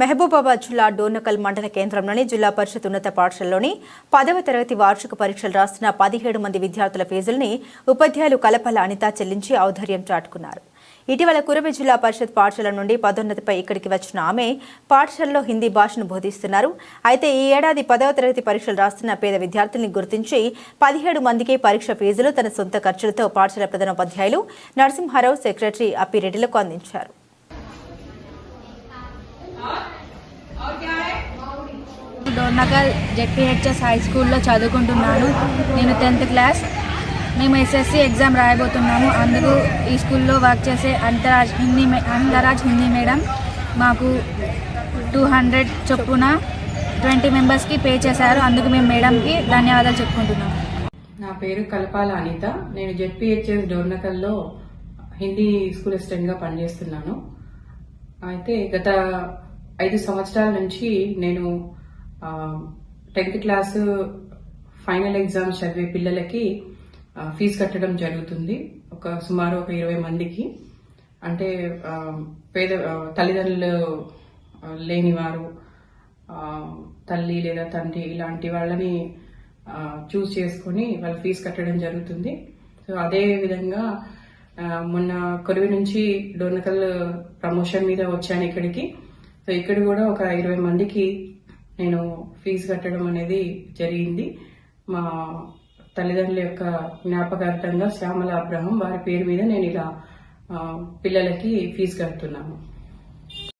మహబూబాబాద్ జిల్లా డోర్నకల్ మండల కేంద్రంలోని జిల్లా పరిషత్ ఉన్నత పాఠశాలలోని పదవ తరగతి వార్షిక పరీక్షలు రాస్తున్న పదిహేడు మంది విద్యార్థుల ఫీజుల్ని ఉపాధ్యాయులు కలపల అనిత చెల్లించి ఔదార్యం చాటుకున్నారు. ఇటీవల కురబి జిల్లా పరిషత్ పాఠశాల నుండి పదోన్నతిపై ఇక్కడికి వచ్చిన ఆమె పాఠశాలలో హిందీ భాషను బోధిస్తున్నారు. అయితే ఈ ఏడాది పదవ తరగతి పరీక్షలు రాస్తున్న పేద విద్యార్థుల్ని గుర్తించి పదిహేడు మందికి పరీక్ష ఫీజులు తన సొంత ఖర్చులతో పాఠశాల ప్రధానోపాధ్యాయులు నరసింహారావు సెక్రటరీ అప్పిరెడ్డిలకు అందించారు. డోర్నకల్ జెడ్పిహెచ్ఎస్ హై స్కూల్లో చదువుకుంటున్నాను. నేను టెన్త్ క్లాస్. మేము ఎస్ఎస్సి ఎగ్జామ్ రాయబోతున్నాము. అందుకు ఈ స్కూల్లో వర్క్ చేసే అంతరాజ్ హిందీ మే- అంతరాజ్ హిందీ మేడం మాకు టూ హండ్రెడ్ చొప్పున ట్వంటీ మెంబర్స్కి పే చేశారు. అందుకు మేము మేడంకి ధన్యవాదాలు చెప్పుకుంటున్నాము. నా పేరు కల్పాల అనిత. నేను జెడ్పిహెచ్ఎస్ డోర్నకల్లో హిందీ స్కూల్ అసిస్టెంట్గా పనిచేస్తున్నాను. అయితే గత ఐదు సంవత్సరాల నుంచి నేను టెన్త్ క్లాస్ ఫైనల్ ఎగ్జామ్స్ చదివే పిల్లలకి ఫీజు కట్టడం జరుగుతుంది. ఒక సుమారు ఒక ఇరవై మందికి. అంటే పేద తల్లిదండ్రులు లేనివారు తల్లి లేదా తండ్రి ఇలాంటి వాళ్ళని చూస్ చేసుకొని వాళ్ళ ఫీజు కట్టడం జరుగుతుంది. సో అదే విధంగా మొన్న కొరివి నుంచి డోర్నకల్ ప్రమోషన్ మీద వచ్చాను ఇక్కడికి. సో ఇక్కడ కూడా ఒక ఇరవై మందికి నేను ఫీజు కట్టడం అనేది జరిగింది. మా తల్లిదండ్రుల యొక్క జ్ఞాపకార్థంగా శ్యామల అబ్రహం వారి పేరు మీద నేను ఇలా పిల్లలకి ఫీజు కడుతున్నాను